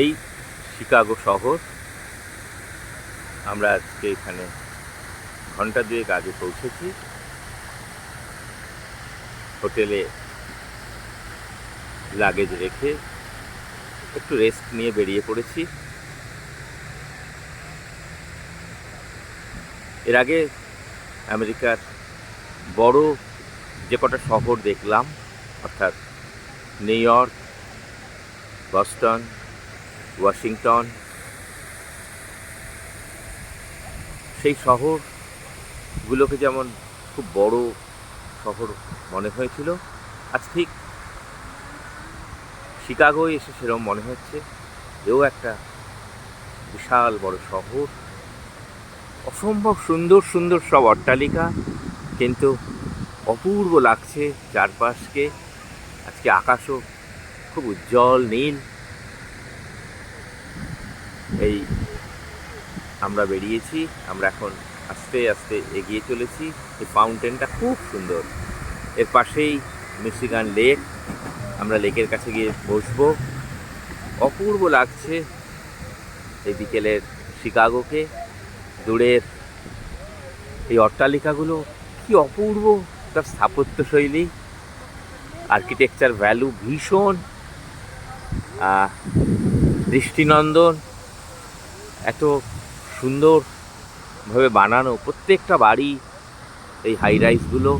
এই শিকাগো শহর। আমরা আজকে এখানে ঘণ্টা দুয়েক আগে পৌঁছেছি। হোটেলে লাগেজ রেখে একটু রেস্ট নিয়ে বেরিয়ে পড়েছি। এর আগে আমেরিকার বড় যে কটা শহর দেখলাম, অর্থাৎ নিউ ইয়র্ক, বস্টন ওয়াশিংটন। সেই শহরগুলোকে যেমন খুব বড় শহর মনে হয়েছিল, আজ ঠিক শিকাগোয় এসে সেরকম মনে হচ্ছে। এও একটা বিশাল বড় শহর। অসম্ভব সুন্দর সুন্দর সব অট্টালিকা, কিন্তু অপূর্ব লাগছে চারপাশকে। আজকে আকাশও খুব উজ্জ্বল, নীল। এই আমরা বেরিয়েছি, আমরা এখন আস্তে আস্তে এগিয়ে চলেছি। এই ফাউন্টেনটা খুব সুন্দর। এর পাশেই মিশিগান লেক আমরা লেকের কাছে গিয়ে বসবো। অপূর্ব লাগছে এই বিকেলের শিকাগোকে। দূরের এই অট্টালিকাগুলো, কি অপূর্ব! তার স্থাপত্য শৈলী আর্কিটেকচার ভ্যালু ভীষণ। দৃষ্টিনন্দন এত সুন্দরভাবে বানানো। প্রত্যেকটা বাড়ি, এই হাই রাইজগুলো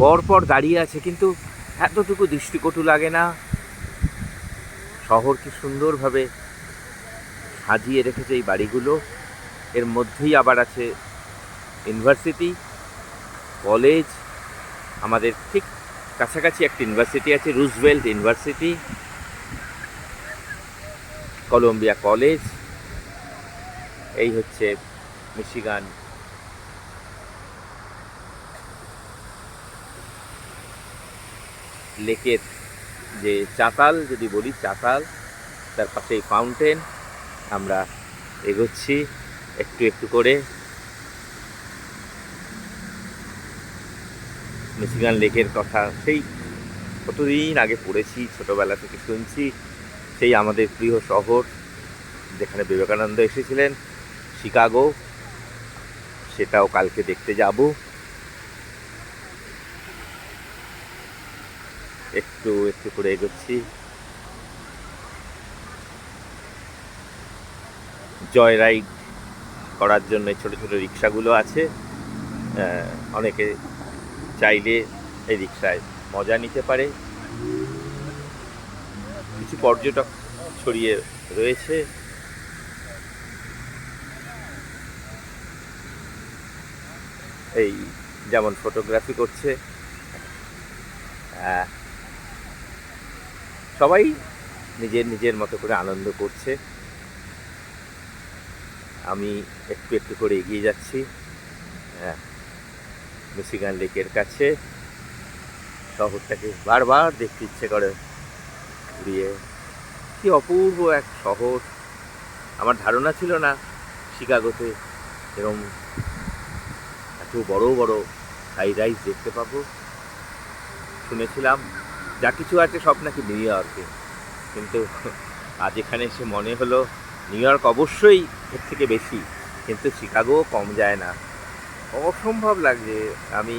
পরপর দাঁড়িয়ে আছে, কিন্তু এতটুকু দৃষ্টিকটু লাগে না। শহর কি সুন্দরভাবে সাজিয়ে রেখেছে এই বাড়িগুলো। এর মধ্যেই আবার আছে ইউনিভার্সিটি কলেজ আমাদের ঠিক কাছাকাছি একটা ইউনিভার্সিটি আছে রুজভেল্ট ইউনিভার্সিটি কলম্বিয়া কলেজ এই হচ্ছে মিশিগান। লেকের যে চাতাল, যদি বলি চাতাল, তার পাশে এই ফাউন্টেন আমরা এগোচ্ছি একটু একটু করে। মিশিগান লেকের কথা সেই কতদিন আগে পড়েছি, ছোটবেলা থেকে শুনছি। সেই আমাদের প্রিয় শহর, যেখানে বিবেকানন্দ এসেছিলেন। শিকাগো। সেটাও কালকে দেখতে যাব। একটু একটু করে এগোচ্ছি। জয় রাইড করার জন্য ছোট ছোট রিক্সাগুলো আছে। অনেকে চাইলে এই রিক্সায় মজা নিতে পারে। কিছু পর্যটক ছড়িয়ে রয়েছে। এই যেমন ফটোগ্রাফি করছে। সবাই নিজের নিজের মতো করে আনন্দ করছে। আমি একটু একটু করে এগিয়ে যাচ্ছি। হ্যাঁ মিশিগান লেকের কাছে। শহরটাকে বারবার দেখতে ইচ্ছে করে ঘুরিয়ে। কি অপূর্ব এক শহর। আমার ধারণা ছিল না শিকাগোতে এরকম এত বড় বড় হাই রাইস দেখতে পাবো? শুনেছিলাম, যা কিছু আছে সব নাকি নিউ ইয়র্কে। কিন্তু আজ এখানে এসে মনে হলো নিউ ইয়র্ক অবশ্যই এর থেকে বেশি, কিন্তু শিকাগো কম যায় না। অসম্ভব লাগছে। আমি,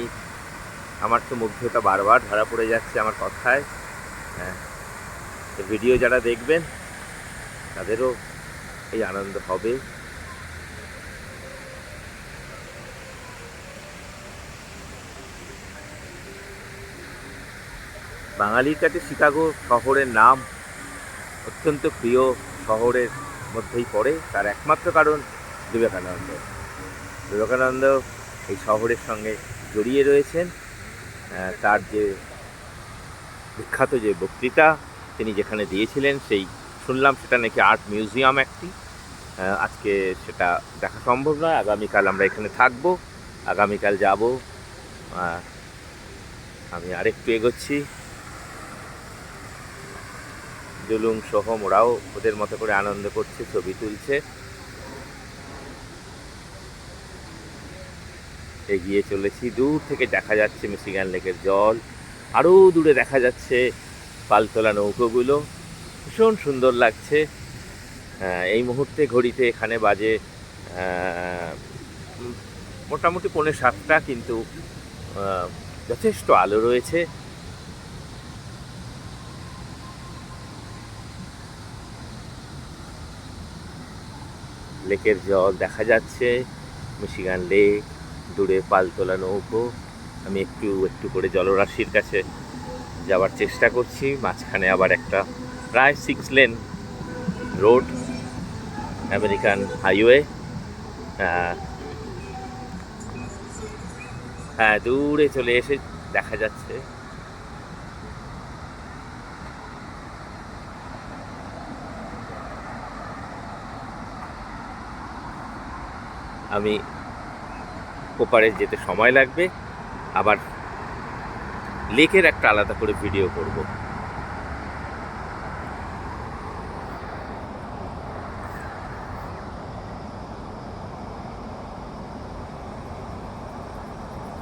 আমার তো মুগ্ধতা বারবার ধরা পড়ে যাচ্ছে আমার কথায়। হ্যাঁ ভিডিও যারা দেখবেন, তাদেরও এই আনন্দ হবে। বাঙালির কাছে শিকাগো শহরের নাম অত্যন্ত প্রিয় শহরের মধ্যেই পড়ে, তার একমাত্র কারণ বিবেকানন্দ। বিবেকানন্দ এই শহরের সঙ্গে জড়িয়ে রয়েছেন। তার যে বিখ্যাত যে বক্তৃতা তিনি যেখানে দিয়েছিলেন, সেই শুনলাম সেটা নাকি আর্ট মিউজিয়াম একটি। আজকে সেটা দেখা সম্ভব নয়। আগামীকাল আমরা এখানে থাকব, আগামীকাল যাব। আমি আরেকটু এগোচ্ছি। জুলুম সোহম ওরাও ওদের মতো করে আনন্দ করছে, ছবি তুলছে। এগিয়ে চলেছি, দূর থেকে দেখা যাচ্ছে মিশিগান লেকের জল। আরও দূরে দেখা যাচ্ছে পালতোলা নৌকোগুলো। ভীষণ সুন্দর লাগছে। এই মুহূর্তে ঘড়িতে এখানে বাজে মোটামুটি পৌনে সাতটা, কিন্তু যথেষ্ট আলো রয়েছে। লেকের জল দেখা যাচ্ছে। মিশিগান লেক, দূরে পালতোলা নৌকো। আমি একটু একটু করে জলরাশির কাছে যাওয়ার চেষ্টা করছি। মাঝখানে আবার একটা প্রায় six lane road American highway হ্যাঁ দূরে চলে এসে দেখা যাচ্ছে। আমি ওপারে যেতে সময় লাগবে। আবার লেকের একটা আলাদা করে ভিডিও করব।